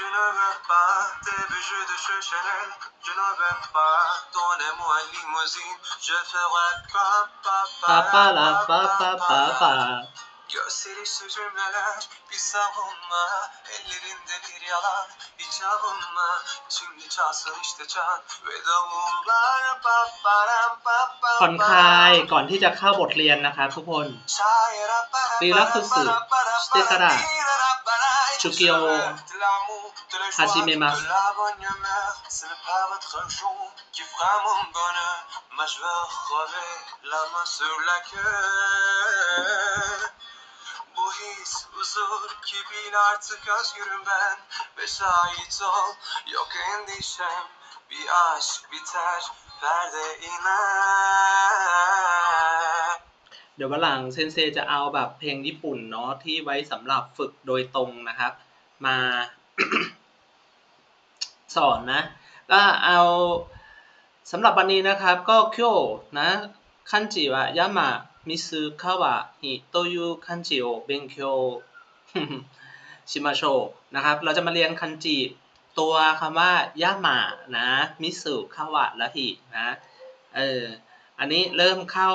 Je ne veux pas tes bijoux de chez Chanel. Je ne veux pas donnez-moi une limousine. Je ferai pa pa ปาปาลาปาปาปาปา Gösteri şu cümleler bir savunma Ellerinde bir yalan hiç avunma Şimdi çalsın işte çan ve davullar pa param pa pa ผ่อนคลายก่อนที่จะเข้าบทเรียนนะครับทุกคน รีลักสุสุสเตกระ Tsukio Hajime Bu his huzur ki bil artık özgürüm ben. Ve şahit ol. Yok endişem. Bir aşk biter. Perde iner. ดี๋ยววันหลังเซนเซจะเอาแบบเพลงญี่ปุ่นเนาะที่ไว้สำหรับฝึกโดยตรงนะครับ มาสอนนะ ก็เอาสำหรับวันนี้นะครับก็เคียวนะคันจิวะยามะมิซึคาวะฮิโตยุคันจิโอเบนเคียวชิมาโชนะครับ เราจะมาเรียนคันจิตัวคำว่ายามะนะมิสึคาวะและฮินะเอออันนี้เริ่มเข้า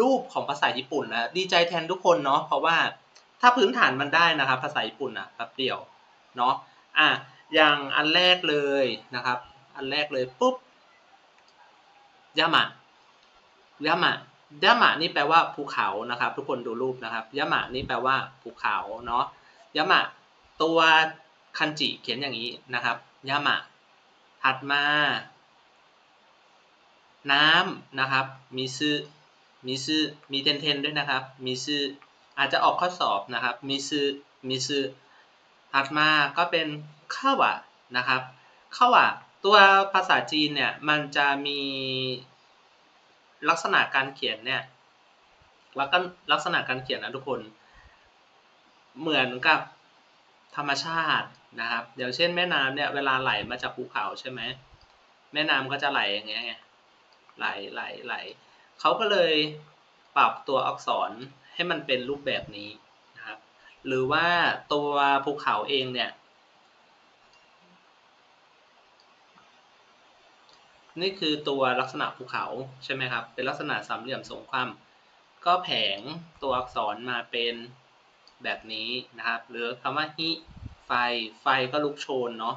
รูปของภาษาญี่ปุ่นนะดีใจแทนทุกคนเนาะเพราะว่าถ้าพื้นฐานมันได้นะครับ ภาษาญี่ปุ่นนะแป๊บเดียวเนาะอะอย่างอันแรกเลยนะครับ อันแรกเลยปุ๊บยามะยามะยามะนี่แปลว่าภูเขานะครับ ทุกคนดูรูปนะครับยามะนี่แปลว่าภูเขาเนาะยามะตัวคันจิเขียนอย่างนี้นะครับยามะถัดมา น้ำนะครับ มีซึ มีซึมีเทนเทนด้วยนะครับ มีซึออาจจะออกข้อสอบนะครับ มีซึมีซึถัดมาก็เป็นข้าวะนะครับข้าวะตัวภาษาจีนเนี่ยมันจะมีลักษณะการเขียนเนี่ยแล้วก็ลักษณะการเขียนนะทุกคน เหมือนกับธรรมชาตินะครับอย่างเช่นแม่น้ำเนี่ยเวลาไหลมาจากภูเขาใช่ไหมแม่น้ำก็จะไหลอย่างเงี้ยไงไหลไหลไหล เขาก็เลยปรับตัวอักษรให้มันเป็นรูปแบบนี้นะครับ หรือว่าตัวภูเขาเองเนี่ย นี่คือตัวลักษณะภูเขาใช่ไหมครับ เป็นลักษณะสามเหลี่ยมทรงความก็แผงตัวอักษรมาเป็นแบบนี้นะครับ หรือคำว่าฮิไฟ ไฟก็ลุกโชนเนาะ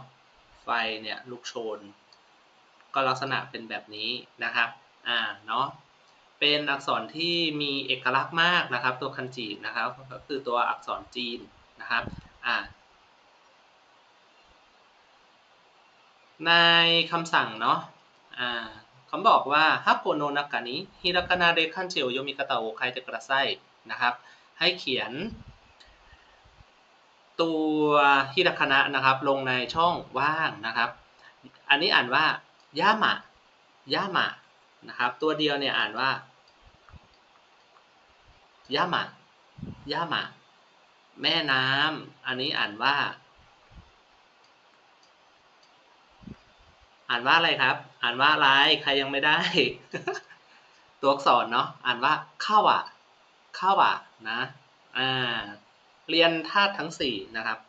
ไฟเนี่ยลุกโชน ก็ลักษณะเป็นแบบนี้นะครับ อ่า เนาะ เป็นอักษรที่มีเอกลักษณ์มากนะครับ ตัวคันจินะครับก็คือตัวอักษรจีนนะครับอ่าในคำสั่งเนาะอ่าเขาบอกว่าฮักโกโนนากกานิฮิรากานาเดคันเจโอโยมิกาตาโอไคเตกระไซนะครับ ให้เขียน ตัวฮิราคานะนะครับ ลงในช่องว่างนะครับ อันนี้อ่านว่าย่ามะย่ามะ นะครับ ตัวเดียวเนี่ยอ่านว่าย่ามะย่ามะแม่น้ำอันนี้อ่านว่า อ่านว่าอะไรครับ อ่านว่าอะไรใครยังไม่ได้ ตัวอักษรเนาะอ่านว่าข้าวะข้าวะนะอ่าเรียนธาตุทั้งสี่นะครับ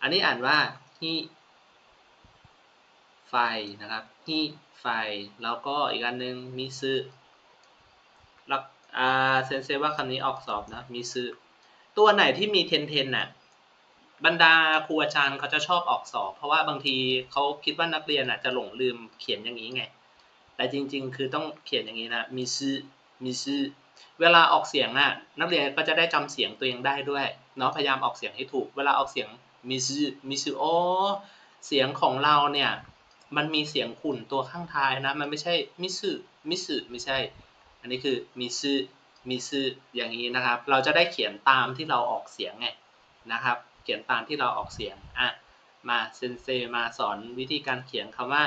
อันนี้อ่านว่าฮิไฟนะครับฮิ ไฟ แล้วก็อีกอันหนึ่งมิซึแล้วอ่าเซนเซว่าคำนี้ออกสอบนะมิซึตัวไหนที่มีเทนเทนน่ะบรรดาครูอาจารย์เขาจะชอบออกสอบ เพราะว่าบางทีเขาคิดว่านักเรียนอะจะหลงลืมเขียนอย่างนี้ไง แต่จริง ๆ คือต้องเขียนอย่างนี้นะมิซึมิซึเวลาออกเสียงอะนักเรียนก็จะได้จำเสียงตัวเองได้ด้วยเนาะพยายามออกเสียงให้ถูก เวลาออกเสียงมิซึมิซึโอเสียงของเราเนี่ย มันมีเสียงขุ่นตัวข้างท้ายนะ มันไม่ใช่มิซึมิซึไม่ใช่ อันนี้คือมิซึมิซึอย่างนี้นะครับ เราจะได้เขียนตามที่เราออกเสียงไงนะครับ เขียนตามที่เราออกเสียงอะมาเซนเซมาสอนวิธีการเขียนคำว่า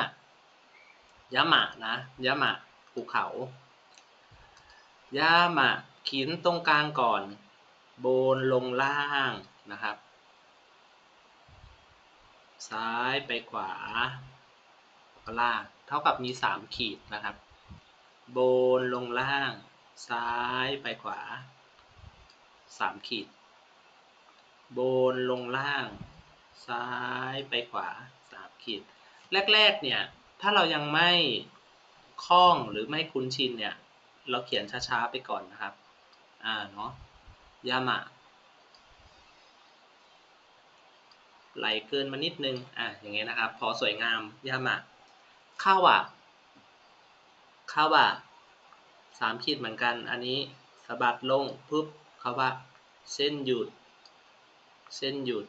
ยามะนะยามะภูเขายามะขีนตรงกลางก่อนบนลงล่างนะครับ ซ้ายไปขวา ล่างเท่ากับมีสามขีดนะครับ บนลงล่าง ซ้ายไปขวาสามขีด บนลงล่าง ซ้ายไปขวาสามขีด แรกๆเนี่ย ถ้าเรายังไม่คล่องหรือไม่คุ้นชินเนี่ย เราเขียนช้าๆไปก่อนนะครับ อ่าเนาะยามะไหลเกินมานิดนึง อะ อย่างเงี้ยนะครับ พอสวยงามยามะ ข้าวะข้าวะสามขีดเหมือนกัน อันนี้สะบัดลงปุ๊บข้าวะเส้นหยุด เส้นหยุด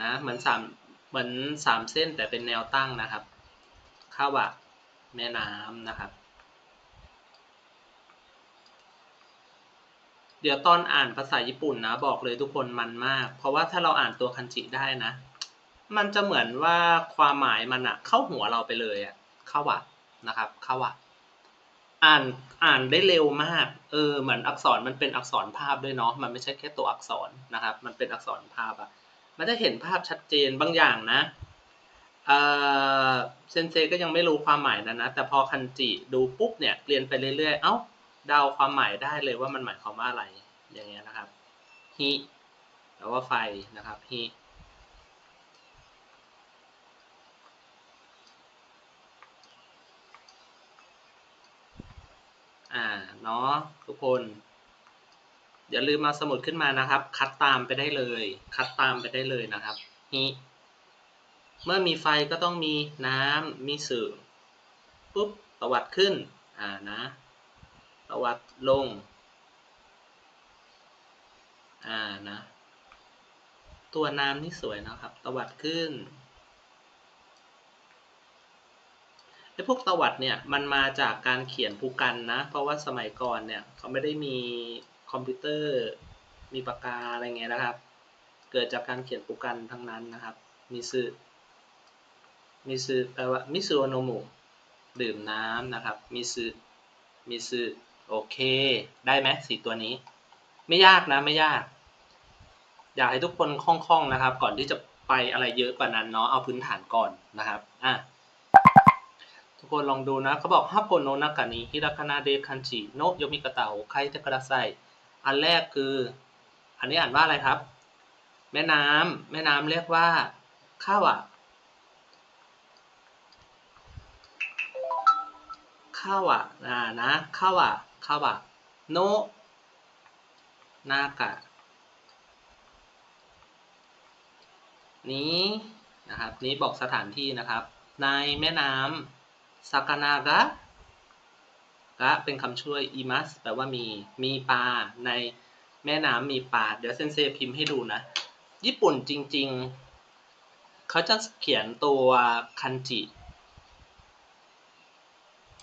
นะเหมือนสามเหมือนสามเส้นแต่เป็นแนวตั้งนะครับข้าวะแม่น้ำนะครับ เดี๋ยวตอนอ่านภาษาญี่ปุ่นนะบอกเลยทุกคนมันมาก เพราะว่าถ้าเราอ่านตัวคันจิได้นะ มันจะเหมือนว่าความหมายมันอะเข้าหัวเราไปเลยอะเข้าวะนะครับ เข้าวะอ่านอ่านได้เร็วมาก เออเหมือนอักษรมันเป็นอักษรภาพด้วยเนาะมันไม่ใช่แค่ตัวอักษรนะครับ มันเป็นอักษรภาพอะมันจะเห็นภาพชัดเจนบางอย่างนะเออเซนเซก็ยังไม่รู้ความหมายนะนะ แต่พอคันจิดูปุ๊บเนี่ยเรียนไปเรื่อยๆ เอ้าเดาความหมายได้เลยว่ามันหมายความว่าอะไรอย่างเงี้ยนะครับฮิแปลว่าไฟนะครับฮิ อ่าเนาะทุกคน อย่าลืมมาสมุดขึ้นมานะครับ คัดตามไปได้เลย คัดตามไปได้เลยนะครับฮิเมื่อมีไฟก็ต้องมีน้ำมีสื่อปุ๊บตวัดขึ้นอ่านะตวัดลงอ่านะ ตัวน้ำนี่สวยนะครับ ตวัดขึ้น ไอ้พวกตวัดเนี่ยมันมาจากการเขียนภูกันนะ เพราะว่าสมัยก่อนเนี่ยเขาไม่ได้มีคอมพิวเตอร์ มีปากกาอะไรเงี้ยนะครับ เกิดจากการเขียนภูกันทั้งนั้นนะครับมิซึมิซึแปลว่ามิซึโนมุดื่มน้ำนะครับมิซึมิซึโอเคได้ไหมสี่ตัวนี้ ไม่ยากนะไม่ยาก อยากให้ทุกคนคล่องๆนะครับ ก่อนที่จะไปอะไรเยอะกว่านั้นเนาะเอาพื้นฐานก่อนนะครับอะ ทุกคนลองดูนะเขาบอกฮับโกโนนากานิฮิราคานาเดคันจิโนโยมิกะตาโอไคเทกระไซอันแรกคือ อันนี้อ่านว่าอะไรครับ แม่น้ำแม่น้ำเรียกว่าข้าวะข้าวะอ่านะข้าวะข้าวะโนนากะนี้นะครับ นี้บอกสถานที่นะครับ ในแม่น้ำ ซากานากะกะเป็นคำช่วยอิมัสแปลว่ามี มีปลาในแม่น้ำมีปลา เดี๋ยวเซนเซพิมพ์ให้ดูนะ ญี่ปุ่นจริง ๆ เขาจะเขียนตัวคันจิ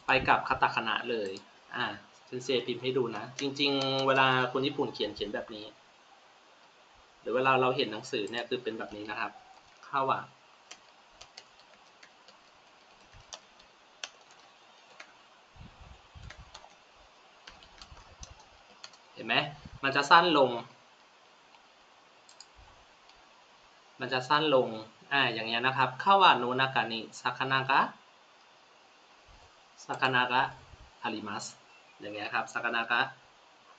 ไปกับคาตาคานะเลย อ่าเซนเซพิมพ์ให้ดูนะ จริง ๆ เวลาคนญี่ปุ่นเขียนเขียนแบบนี้ หรือเวลาเราเห็นหนังสือเนี่ยคือเป็นแบบนี้นะครับข้าวะ ห็นไหมมันจะสั้นลง มันจะสั้นลงอ่าอย่างเงี้ยนะครับข้าวะโนนากานิซากานากะซากานากะอาริมัสอย่างเงี้ยครับซากานากะ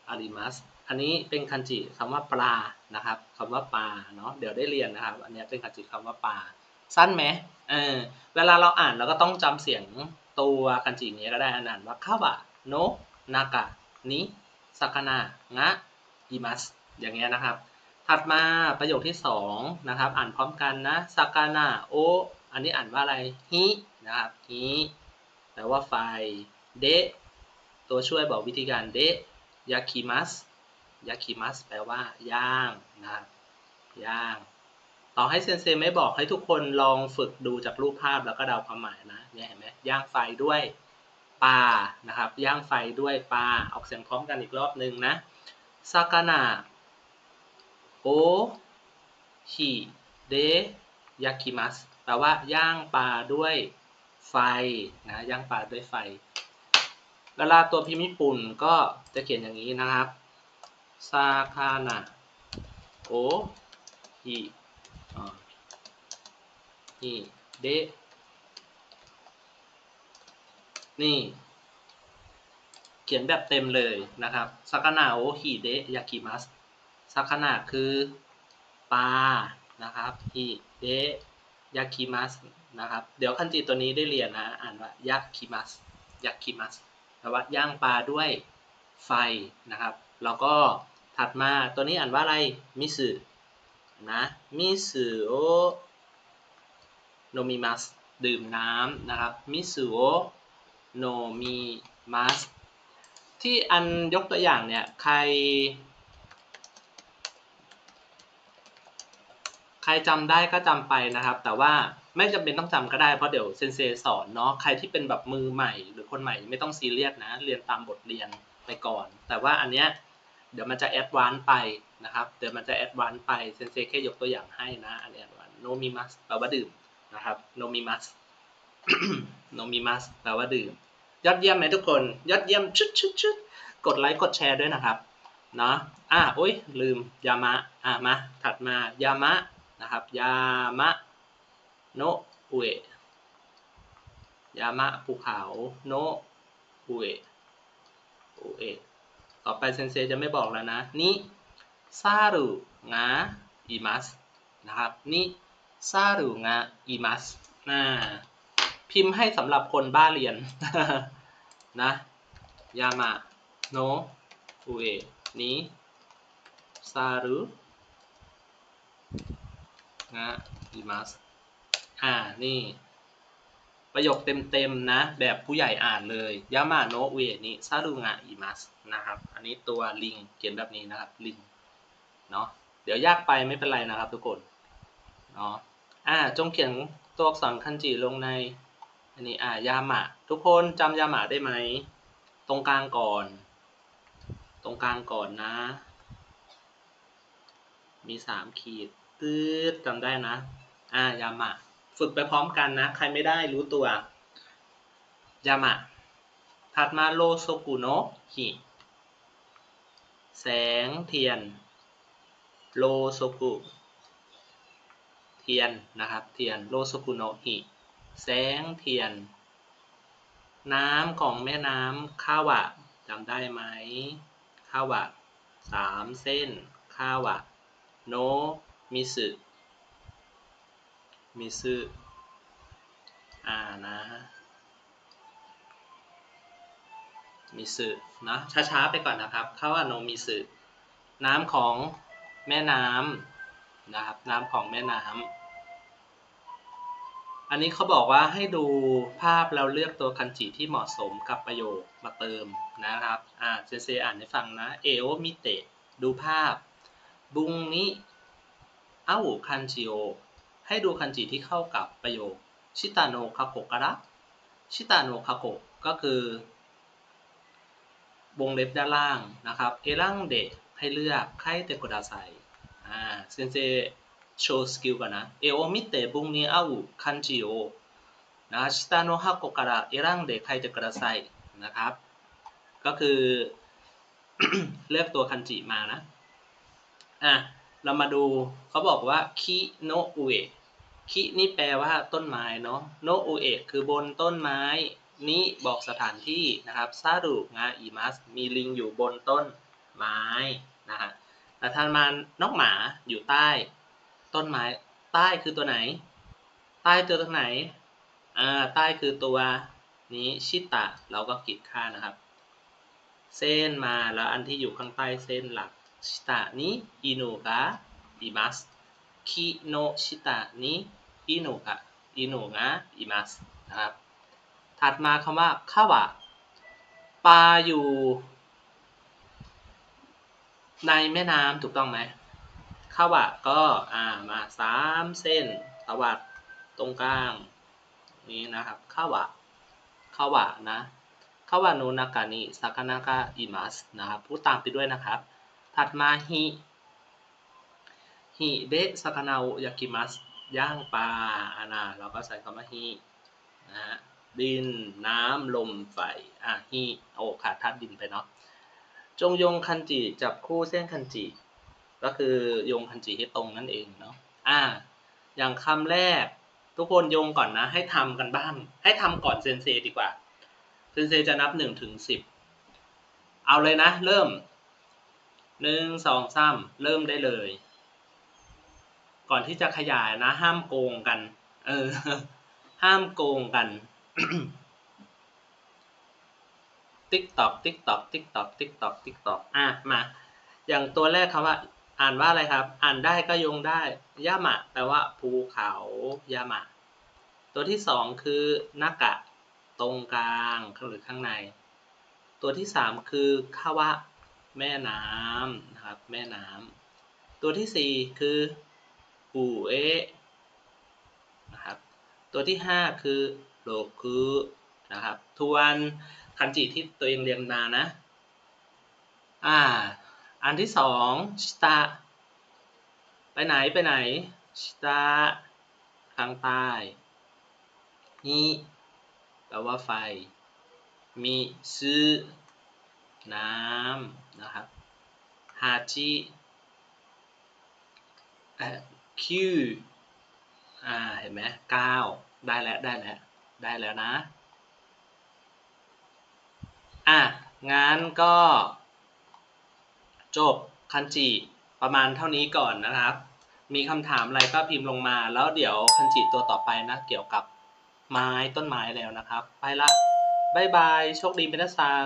อาริมัสอันนี้เป็นคันจิคำว่าปลานะครับคำว่าปลาเนาะเดี๋ยวได้เรียนนะครับ อันนี้เป็นคันจิคำว่าปลาสั้นไหมเออเวลาเราอ่านเราก็ต้องจำเสียงตัวคันจินี้ก็ได้อ่านว่าคาวะโนนากะนิ ซากานางะอิมัสอย่างเงี้ยนะครับ ถัดมาประโยคที่สองนะครับ อ่านพร้อมกันนะซากานาโอ อันนี้อ่านว่าอะไรฮินะครับฮิแปลว่าไฟ เดะตัวช่วยบอกวิธีการเดะยาคิมัสยาคิมัสแปลว่าย่างนะครับย่าง ต่อให้เซนเซไม่บอกให้ทุกคนลองฝึกดูจากรูปภาพแล้วก็เดาความหมายนะเนี่ยเห็นไหมย่างไฟด้วย ปลานะครับ ย่างไฟด้วยปลาออกเสียงพร้อมกันอีกรอบหนึ่งนะซากานาโอฮิเดยาคิมัสแปลว่าย่างปลาด้วยไฟนะย่างปลาด้วยไฟเวลาตัวพิมพ์ญี่ปุ่นก็จะเขียนอย่างนี้นะครับซาคานะโอฮิฮิเด นี่ เขียนแบบเต็มเลยนะครับซากานะโอฮิเดะยากิมัสซากานะคือปลานะครับฮิเดยากิมัสนะครับ เดี๋ยวคันจิตัวนี้ได้เรียนนะ อ่านว่ายากิมัสยากิมัสแปลว่าย่างปลาด้วยไฟนะครับ แล้วก็ถัดมาตัวนี้อ่านว่าอะไรมิสึนะมิสึโอโนมิมัสดื่มน้ำนะครับมิสึโอ โนมิมัสที่อันยกตัวอย่างเนี่ยใคร ใครจำได้ก็จำไปนะครับ แต่ว่าไม่จำเป็นต้องจำก็ได้เพราะเดี๋ยวเซนเซสอนเนาะใครที่เป็นแบบมือใหม่ หรือคนใหม่ไม่ต้องซีเรียสนะ เรียนตามบทเรียนไปก่อน แต่ว่าอันเนี้ยเดี๋ยวมันจะแอดวานซ์ไปนะครับเดี๋ยวมันจะแอดวานซ์ไปเซนเซแค่ยกตัวอย่างให้นะอันแอดวานโนมิมัสแปลว่าดื่มนะครับโนมิมัสโนมิมัสแปลว่าดื่ม ยอดเยี่ยมไหมทุกคน ยอดเยี่ยมชุดชุดชุดกดไลค์กดแชร์ด้วยนะครับเนาะอะโอ้ยลืมยามะอะมาถัดมายามะนะครับยามะโนอุเอยามะภูเขาโนอุเออุเอต่อไปเซนเซจะไม่บอกแล้วนะนี่ซารุงาอิมัสนะครับนี่ซารุงาอิมัสน่าพิมพ์ให้สำหรับคนบ้าเรียน นะยามะโนอุเอะนี้ซารุงะอิมัสอ่านี่ ประโยคเต็มๆนะ แบบผู้ใหญ่อ่านเลยยามะโนอุเอะนี้ซารุงะอิมัสนะครับ อันนี้ตัวลิงเขียนแบบนี้นะครับลิงเนาะเดี๋ยวยากไปไม่เป็นไรนะครับทุกคนเนาะอ่าจงเขียนตัวอักษรคันจิลงใน อันนี้อ่ายามะ ทุกคนจำยามะได้ไหม ตรงกลางก่อน ตรงกลางก่อนนะ มีสามขีดตืดจำได้นะอ่ายามะ ฝึกไปพร้อมกันนะ ใครไม่ได้รู้ตัวยามะถัดมาโลโซกุโนะฮิแสงเทียน โลโซกุ เทียนนะครับ เทียน โลโซกุโนะฮิ แสงเทียน น้ำของแม่น้ำคาวะจำได้ไหมคาวะสามเส้นคาวะโนมิสึมิสึอ่านะมิสึนะช้าๆไปก่อนนะครับคาวะโนมิสึน้ำของแม่น้ำนะครับน้ำของแม่น้ำ อันนี้เขาบอกว่าให้ดูภาพแล้วเลือกตัวคันจิที่เหมาะสมกับประโยคมาเติมนะครับ อ่าเซนเซอ่านให้ฟังนะ เอโอมิเตะดูภาพ บุงนิเอ้าคันจิโอ ให้ดูคันจิที่เข้ากับประโยค ชิตาโนคาโกะระชิตาโนคาโกะก็คือ วงเล็บด้านล่างนะครับ เอรังเดะให้เลือกไคเตกุดาไซอ่าเซนเซ โชว์สกิลกันนะเอโอมิเตะบุงนี้เอาคันจิโอนะชิตาโนฮาโกการะเอรังเดคไคเตกระไซนะครับ ก็คือเลือกตัวคันจิมานะอะเรามาดูเขาบอกว่าคิโนอุเอะคินี่แปลว่าต้นไม้เนาะโนอุเอะคือบนต้นไม้นี้บอกสถานที่นะครับซาดุงาอิมัสมีลิงอยู่บนต้นไม้นะฮะแต่ทานมานกหมาอยู่ใต้ ต้นไม้ใต้คือตัวไหน ใต้ตัวตรงไหนอ่าใต้คือตัวนี้ชิตะเราก็ขีดค่านะครับ เส้นมาแล้วอันที่อยู่ข้างใต้เส้นหลักชิตะนี้อินุกะอิมัสคิโนชิตะนี้อินุกะอินุงะอิมัสนะครับ ถัดมาคำว่าคาวะปลาอยู่ ในแม่น้ำถูกต้องไหม คาวะก็อ่ามาสามเส้นตวัดตรงกลางนี้นะครับคาวะคาวะนะคาวะโนนากานิสากานากะอิมัสนะครับพูดตามไปด้วยนะครับ ถัดมาฮิฮิเดะสากานาโอยากิมัสย่างปลาอานาเราก็ใส่คำว่าฮินะฮะดินน้ำลมไฟอะฮิโอขาดธาตุดินไปเนาะจงยงคันจิจับคู่เส้นคันจิ ก็คือโยงคันจิให้ตรงนั่นเองเนาะอ่า อย่างคำแรก ทุกคนโยงก่อนนะ ให้ทำกันบ้าง ให้ทำก่อนเซนเซดีกว่า เซนเซจะนับหนึ่งถึงสิบเอาเลยนะ เริ่มหนึ่งสองสามเริ่มได้เลยก่อนก่อนที่จะขยายนะ ห้ามโกงกัน เออ ห้ามโกงกัน ติ๊กตอกติ๊กตอกติ๊กตอกติ๊กตอกติ๊กตอกอะมา อย่างตัวแรกคำว่า อ่านว่าอะไรครับ อ่านได้ก็ยงได้ยามะแปลว่าภูเขายามะ ตัวที่สองคือนากะ ตรงกลางหรือข้างใน ตัวที่สามคือคาวะแม่น้ำนะครับแม่น้ำตัวที่สี่คืออูเอะนะครับตัวที่ห้าคือโลคุนะครับทวนคันจิที่ตัวเองเรียนมานะ อ่า อันที่สองชิตะไปไหนไปไหนชิตะทางใต้นี่แปลว่าไฟ มีซึน้ำนะครับฮาจิคิวอ่าเห็นไหมเก้าได้แล้วได้แล้วได้แล้วนะ อะงั้นก็ จบคันจิประมาณเท่านี้ก่อนนะครับ มีคำถามอะไรก็พิมพ์ลงมา แล้วเดี๋ยวคันจิตัวต่อไปนะ เกี่ยวกับไม้ต้นไม้แล้วนะครับ ไปละบายบาย โชคดีเป็นทัศง